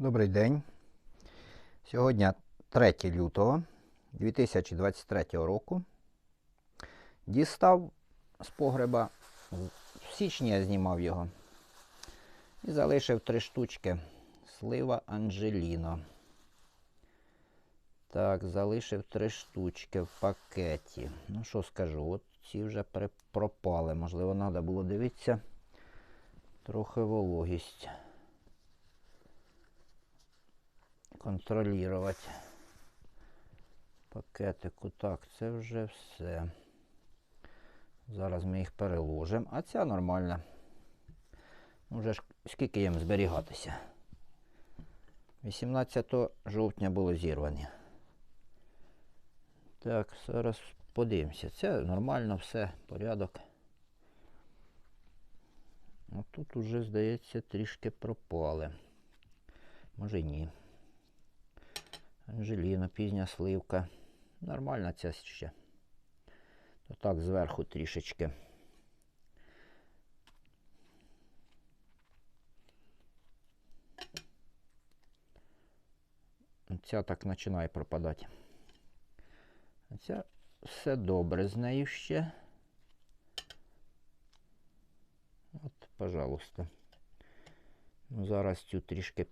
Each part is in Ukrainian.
Добрий день. Сьогодні 3 лютого 2023 року. Дістав з погреба. В січні я знімав його. І залишив три штучки. Слива Анджеліно. Так, залишив три штучки в пакеті. Ну що скажу, от ці вже пропали. Можливо, треба було дивитися. Трохи вологість. Контролювати пакетику. Так, це вже все. Зараз ми їх переложимо. А ця нормальна. Ну, Вже ж скільки їм зберігатися? 18 жовтня було зірвані. Так, зараз подивимося. Це нормально все, порядок. А тут уже, здається, трішки пропали. Може ні. Анжеліна, пізня сливка. Нормальна ця ще. То так зверху трішечки. Ця так починає пропадати. Ця все добре з нею ще. От, пожалуйста. Ну, зараз цю трішки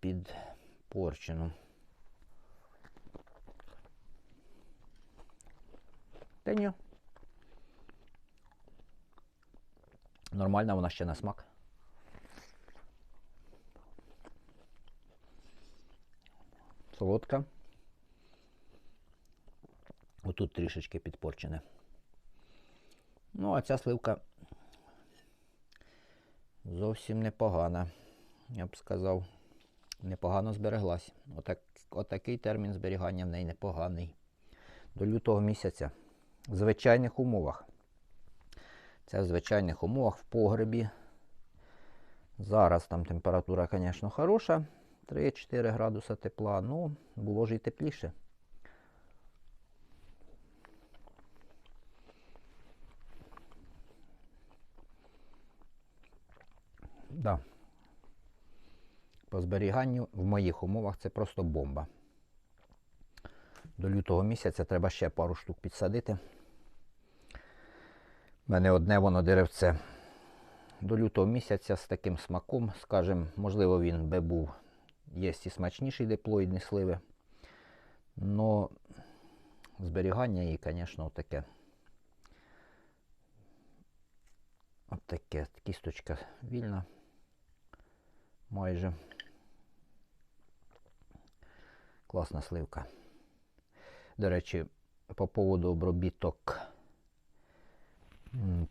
підпорчену. Та ні. Нормальна вона ще на смак. Солодка. Отут трішечки підпорчене. Ну, а ця сливка зовсім непогана. Я б сказав, непогано збереглась. Отак, отакий термін зберігання в неї непоганий. До лютого місяця в звичайних умовах. Це в звичайних умовах в погребі. Зараз там температура, звісно, хороша. 3-4 градуса тепла, ну, було ж і тепліше. Да. По зберіганню в моїх умовах це просто бомба. До лютого місяця треба ще пару штук підсадити. У мене одне воно деревце. До лютого місяця з таким смаком, скажімо, можливо, він би був є і смачніший диплоїдні сливи. Но зберігання її, звісно, таке. От таке, кісточка вільна. Майже. Класна сливка. До речі, по поводу обробіток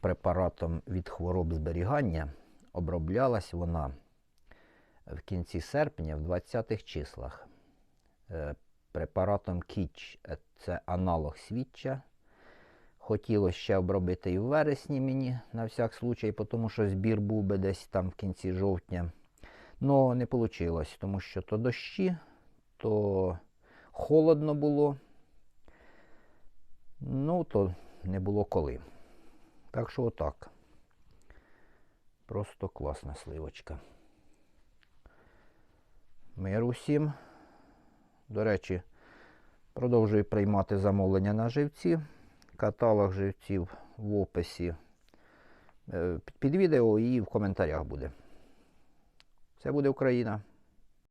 препаратом від хвороб зберігання оброблялась вона в кінці серпня, в 20-х числах. Е, Препаратом Кіч е, це аналог свідча. Хотілося ще обробити і в вересні мені, на всяк случай, тому що збір був би десь там в кінці жовтня. Но не вийшло, тому що то дощі, то холодно було. Ну, то не було коли. Так що отак. Просто класна сливочка. Мир усім. До речі, продовжую приймати замовлення на живці. Каталог живців в описі е, під відео і в коментарях буде. Це буде Україна.